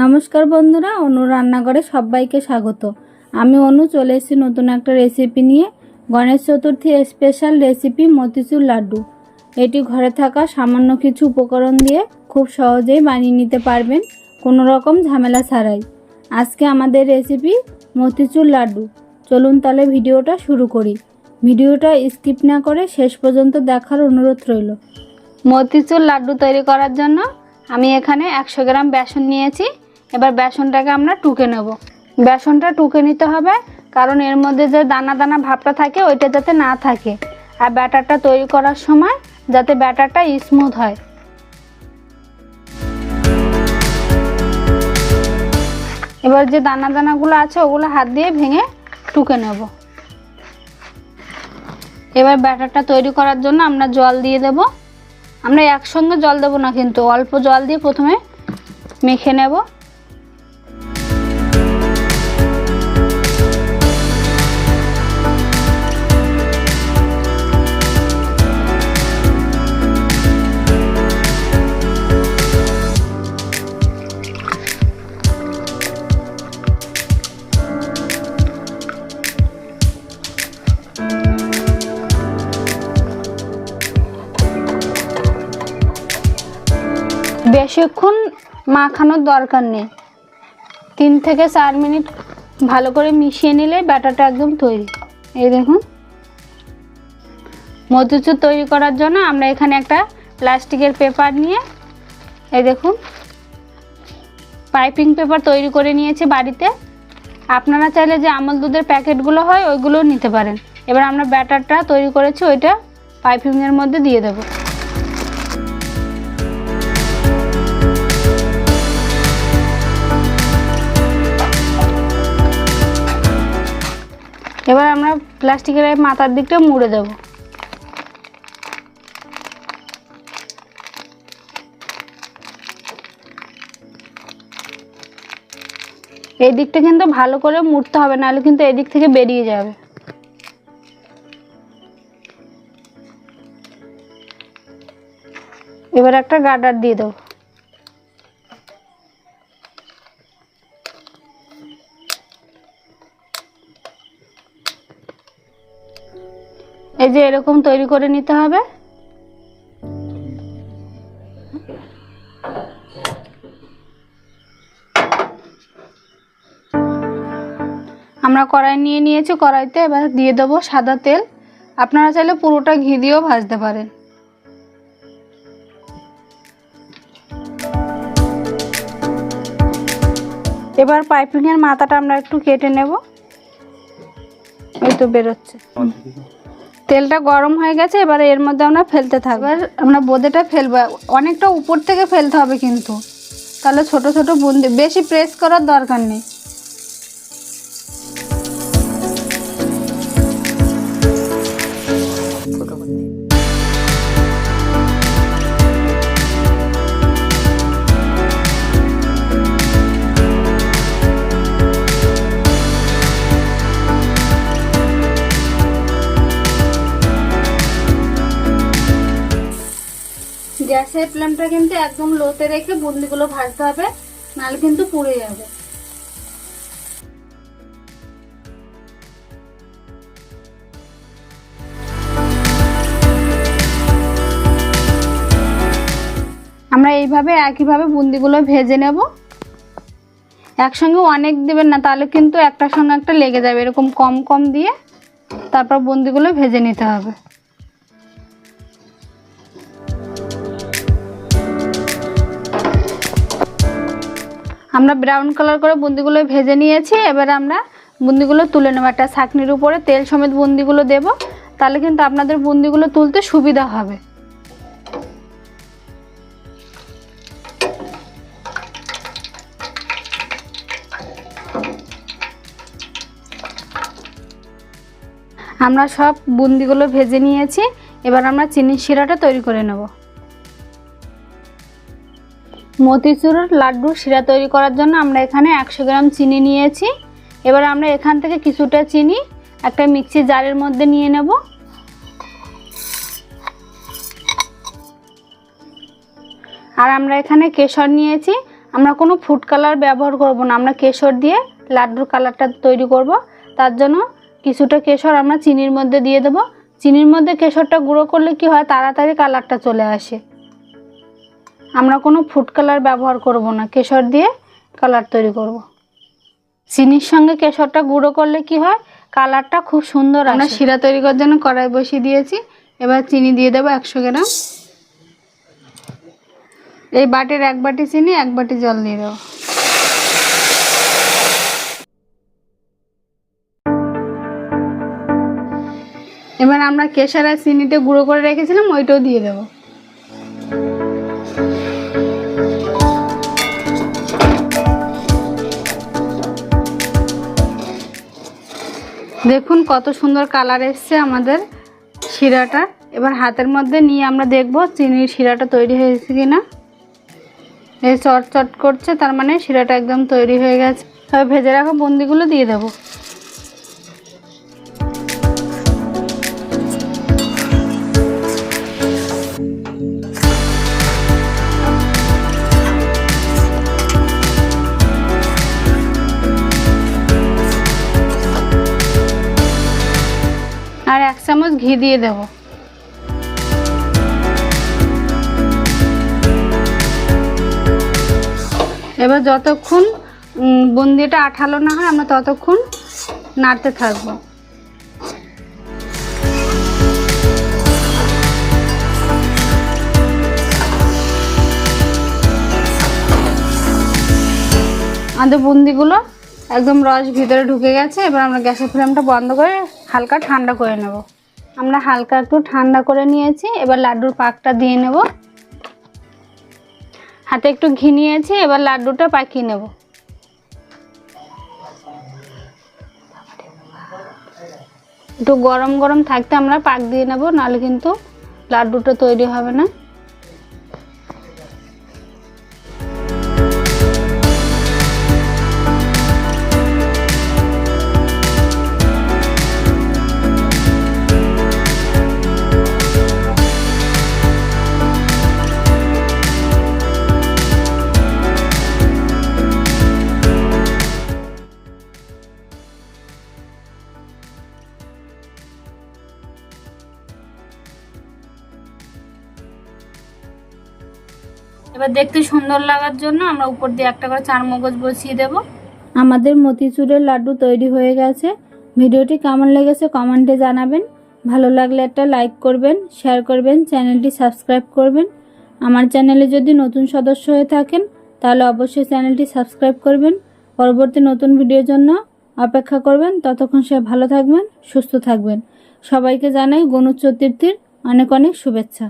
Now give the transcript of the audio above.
নমস্কার বন্ধুরা, অনু রান্নাঘরে সবাইকে স্বাগত। আমি অনু চলে এসেছি নতুন একটা রেসিপি নিয়ে। Ganesh Chaturthi special recipe motichoor laddu. এটি ঘরে থাকা সামান্য কিছু উপকরণ দিয়ে খুব সহজেই বানিয়ে নিতে পারবেন, কোনো রকম ঝামেলা ছাড়াই। আজকে আমাদের রেসিপি মতিচুর লাড্ডু। চলুন তাহলে ভিডিওটা শুরু করি। ভিডিওটা স্কিপ না করে শেষ পর্যন্ত দেখার অনুরোধ রইল। মতিচুর লাড্ডু তৈরি করার জন্য আমি এখানে একশো গ্রাম বেসন নিয়েছি। এবার বেসনটাকে আমরা টুকে নেব। বেসনটা টুকে নিতে হবে, কারণ এর মধ্যে যে দানা দানা ভাবটা থাকে, ওইটা যাতে না থাকে। আর ব্যাটারটা তৈরি করার সময় যাতে ব্যাটারটা স্মুথ হয়। এবার যে দানা দানাগুলো আছে, ওগুলো হাত দিয়ে ভেঙে টুকে নেব। এবার ব্যাটারটা তৈরি করার জন্য আমরা জল দিয়ে দেব। আমরা একসঙ্গে জল দেবো না, কিন্তু অল্প জল দিয়ে প্রথমে মেখে নেব। বেশিক্ষণ মাখানোর দরকার নেই। তিন থেকে চার মিনিট ভালো করে মিশিয়ে নিলে ব্যাটারটা একদম তৈরি। এই দেখুন। মধুচুর তৈরি করার জন্য আমরা এখানে একটা প্লাস্টিকের পেপার নিয়ে, এই দেখুন, পাইপিং পেপার তৈরি করে নিয়েছি বাড়িতে। আপনারা চাইলে যে আমল দুধের প্যাকেটগুলো হয়, ওইগুলোও নিতে পারেন। এবার আমরা ব্যাটারটা তৈরি করেছি, ওইটা পাইপিংয়ের মধ্যে দিয়ে দেবো। এবার আমরা প্লাস্টিকের মাথার দিকটা মুড়ে দেব। এই দিকটা কিন্তু ভালো করে মুড়তে হবে, নাহলে কিন্তু এই দিক থেকে বেরিয়ে যাবে। এবার একটা গার্ডার দিয়ে দেবো। এই যে এরকম তৈরি করে নিতে হবে। আমরা কড়াই নিয়ে নিয়েছি, কড়াইতে এবার দিয়ে দেবো সাদা তেল। আপনারা চাইলে পুরোটা ঘি দিয়েও ভাজতে পারেন। এবার পাইপিংয়ের মাথাটা আমরা একটু কেটে নেব। এই তো বেরোচ্ছে। তেলটা গরম হয়ে গেছে এবার এর মধ্যে আমরা ফেলতে থাকব। এবার আমরা বোঁদেটা ফেলব। অনেকটা উপর থেকে ফেলতে হবে কিন্তু। তাহলে ছোট ছোট বুন্দি বেশি প্রেস করার দরকার নেই। গ্যাসের ফ্লেমটা কিন্তু একদম লোতে রেখে বুন্দিগুলো ভাজতে হবে, নাহলে কিন্তু পুড়ে যাবে। আমরা এইভাবে একইভাবে বুন্দিগুলো ভেজে নেব। একসঙ্গে অনেক দেবেন না, তাহলে কিন্তু একটার সঙ্গে একটা লেগে যাবে, এরকম কম কম দিয়ে তারপর বুন্দিগুলো ভেজে নিতে হবে। আমরা ব্রাউন কালার করে বুন্দিগুলো ভেজে নিয়েছি, এবার আমরা বুন্দিগুলো তুলে নেব। একটা ছাকনির উপরে তেল সমেত বুন্দিগুলো দেব, তাহলে কিন্তু আপনাদের বুন্দিগুলো তুলতে সুবিধা হবে। আমরা সব বুন্দিগুলো ভেজে নিয়েছি, এবার আমরা চিনির শিরাটা তৈরি করে নেব। মতিচুর লাড্ডু শিরা তৈরি করার জন্য আমরা এখানে একশো গ্রাম চিনি নিয়েছি। এবার আমরা এখান থেকে কিছুটা চিনি একটা মিক্সি জারের মধ্যে নিয়ে নেব। আর আমরা এখানে কেশর নিয়েছি। আমরা কোনো ফুড কালার ব্যবহার করব না। আমরা কেশর দিয়ে লাড্ডুর কালারটা তৈরি করব। তার জন্য কিছুটা কেশর আমরা চিনির মধ্যে দিয়ে দেবো। চিনির মধ্যে কেশরটা গুঁড়ো করলে কি হয়? তাড়াতাড়ি কালারটা চলে আসে। আমরা কোনো ফুড কালার ব্যবহার করব না। কেশর দিয়ে কালার তৈরি করব। চিনির সঙ্গে কেশরটা গুঁড়ো করলে কি হয়? কালারটা খুব সুন্দর আমরা শিরা তৈরি করার জন্য কড়াই বসিয়ে দিয়েছি। এবার চিনি দিয়ে দেবো একশো গ্রাম। এই বাটির এক বাটি চিনি এক বাটি জল দিয়ে দেবো। এবার আমরা কেশর আর চিনিতে গুঁড়ো করে রেখেছিলাম ওইটাও দিয়ে দেবো। দেখুন কত সুন্দর কালার এসছে আমাদের শিরাটা। এবার হাতের মধ্যে নিয়ে আমরা দেখব চিনির শিরাটা তৈরি হয়েছে কি না এই চট চট করছে, তার মানে শিরাটা একদম তৈরি হয়ে গেছে। তবে ভেজে রাখা বন্দিগুলো দিয়ে দেবো। আর এক চামচ ঘি দিয়ে দেবো। এবার যতক্ষণ বুন্দিটা আঠালো না হয়, আমরা ততক্ষণ নাড়তে থাকব। আমাদের বুন্দিগুলো একদম রস ভিতরে ঢুকে গেছে, এবার আমরা গ্যাসের ফ্লেমটা বন্ধ করে হালকা ঠান্ডা করে নেব। আমরা হালকা একটু ঠান্ডা করে নিয়েছি, এবার লাড্ডুর পাকটা দিয়ে নেব। হাতে একটু ঘি নিয়েছি, এবার লাড্ডুটা পাকিয়ে নেব। একটু গরম গরম থাকতে আমরা পাক দিয়ে নেব, নাহলে কিন্তু লাড্ডুটা তৈরি হবে না। এবার দেখতে সুন্দর লাগার জন্য আমরা উপর দিয়ে একটা করে চার মগজ বসিয়ে দেব। আমাদের মতিচুরের লাড্ডু তৈরি হয়ে গেছে। ভিডিওটি কেমন লেগেছে কমেন্টে জানাবেন। ভালো লাগলে একটা লাইক করবেন, শেয়ার করবেন, চ্যানেলটি সাবস্ক্রাইব করবেন। আমার চ্যানেলে যদি নতুন সদস্য হয়ে থাকেন, তাহলে অবশ্যই চ্যানেলটি সাবস্ক্রাইব করবেন। পরবর্তী নতুন ভিডিওর জন্য অপেক্ষা করবেন। ততক্ষণ সে ভালো থাকবেন, সুস্থ থাকবেন। সবাইকে জানাই গণুজ চতুর্থীর অনেক অনেক শুভেচ্ছা।